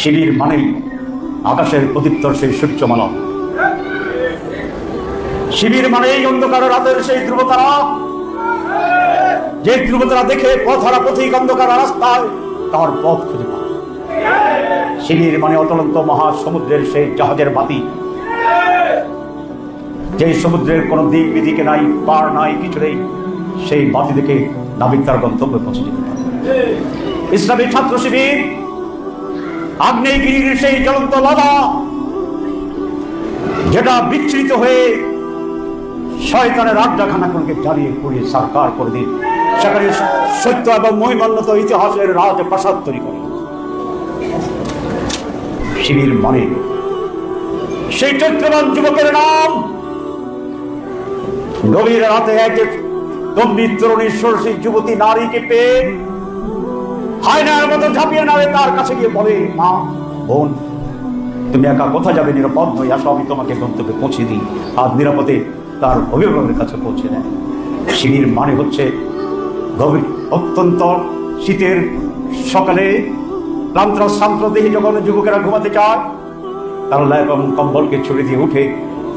শিবির মানেই আকাশের প্রদীপ্তর সেই সূর্যমালা শিবির মানেই অন্ধকার রাতের সেই ধ্রুবতারা। যে ধ্রুবতারা দেখে পথহারা পথিক অন্ধকার রাস্তায় তার পথ খুঁজে পায়। শিবির মানে অতলন্ত মহাসমুদ্রের সেই জাহাজের বাতি। যে সমুদ্রের কোনো দিক বিদিকে নাই, পার নাই, কিছু নেই, সেই বাতি দেখে নাবিক তার গন্তব্যে পৌঁছে যেতে পারে। ইসলামী ছাত্র শিবির আগ্নেয়গিরির সেই জ্বলন্ত লাভা যেটা বিচ্ছৃত হয়ে শয়তানের আড্ডাখানাগুলোকে জ্বালিয়ে পুড়িয়ে সরকার করে দিন সেখানে সত্য এবং মহিমান্নত ইতিহাসের রাজ প্রাসাদ তৈরি করে। শিবির মানে সেই চৈত্রবান যুবকের নাম। গভীর রাতে এক গম্ভীর তরুণী সরসী যুবতী নারীকে পেয়ে হায়নার মতো ঝাঁপিয়ে নাড়ে তার কাছে গিয়ে বলে, মা, বোন, তুমি একা কোথা যাবে? নিরাপদ নই, আসো, আমি তোমাকে গন্তব্যে পৌঁছে দিই। আর নিরাপদে তার অভিভাবকের কাছে পৌঁছে দেয়। সিঁড়ির মানে হচ্ছে গভীর, অত্যন্ত শীতের সকালে ক্লান্ত শান্ত দেহে যখন যুবকেরা ঘুমাতে চায়, তারা ল্যাব এবং কম্বলকে ছুড়ে দিয়ে উঠে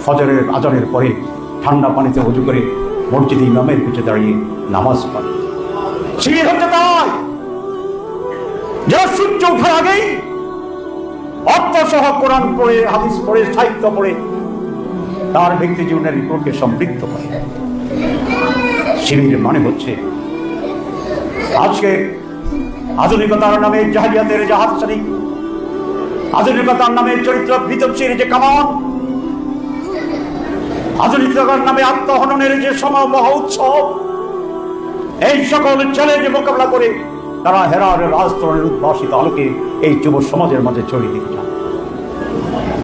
ফজরের আজানের পরে ঠান্ডা পানিতে উজু করে মসজিদে ইমামের পিঠে দাঁড়িয়ে নামাজ পড়ে। শিবির হচ্ছে তাই! যারা সূর্য ওঠার আগেই অর্থ সহ কোরআন পড়ে, হাদিস পড়ে, সাহিত্য পড়ে, তার ব্যক্তি জীবনের রিপোর্টকে সমৃদ্ধ করে। শিবির মানে হচ্ছে, আজকে আধুনিকতার নামে জাহাজিয়াতের জাহাজ শ্রেণি আধুনিকতার নামে চরিত্র বিতর্ষীর যে কামান, আধুনিকতার নামে আত্মহননের যে সময় মহা উৎসব, এই সকল চ্যালেঞ্জ মোকাবিলা করে তারা হেরার রাজতরণের উদ্ভাসিত আলোকে এই যুব সমাজের মাঝে ছড়িয়ে দিতে চান